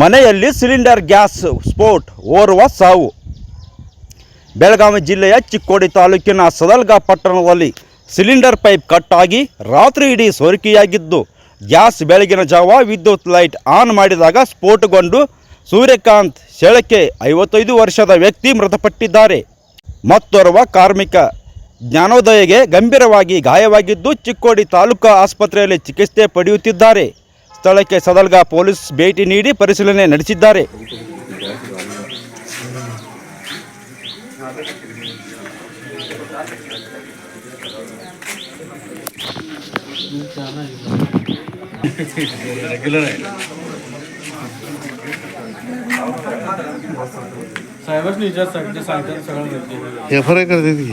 ಮನೆಯಲ್ಲಿ cylinder, gas, ಸ್ಫೋಟ್ ಓರ್ವ ಸಾವು. ಬೆಳಗಾವಿ ಜಿಲ್ಲೆಯ ಚಿಕ್ಕೋಡಿ ತಾಲೂಕಿನ ಸದಲ್ಗ ಪಟ್ಟಣದಲ್ಲಿ ಸಿಲಿಂಡರ್ ಪೈಪ್ ಕಟ್ಟಾಗಿ ರಾತ್ರಿ ಇಡೀ ಸೋರಿಕೆಯಾಗಿದ್ದು, ಗ್ಯಾಸ್ ಬೆಳಗಿನ ಜಾವ ವಿದ್ಯುತ್ ಲೈಟ್ ಆನ್ ಮಾಡಿದಾಗ ಸ್ಫೋಟಗೊಂಡು ಸೂರ್ಯಕಾಂತ್ ಶೆಳಕೆ ಐವತ್ತೈದು ವರ್ಷದ ವ್ಯಕ್ತಿ ಮೃತಪಟ್ಟಿದ್ದಾರೆ. ಮತ್ತೊರ್ವ ಕಾರ್ಮಿಕ ಜ್ಞಾನೋದಯಗೆ ಗಂಭೀರವಾಗಿ ಗಾಯವಾಗಿದ್ದು ಚಿಕ್ಕೋಡಿ ತಾಲೂಕಾ ಆಸ್ಪತ್ರೆಯಲ್ಲಿ ಚಿಕಿತ್ಸೆ ಪಡೆಯುತ್ತಿದ್ದಾರೆ. ಸ್ಥಳಕ್ಕೆ ಸದಲ್ಗ ಪೊಲೀಸ್ ಭೇಟಿ ನೀಡಿ ಪರಿಶೀಲನೆ ನಡೆಸಿದ್ದಾರೆ साहेबच निजात सांगते सांगतात सगळं माहिती एफ आर आय करते की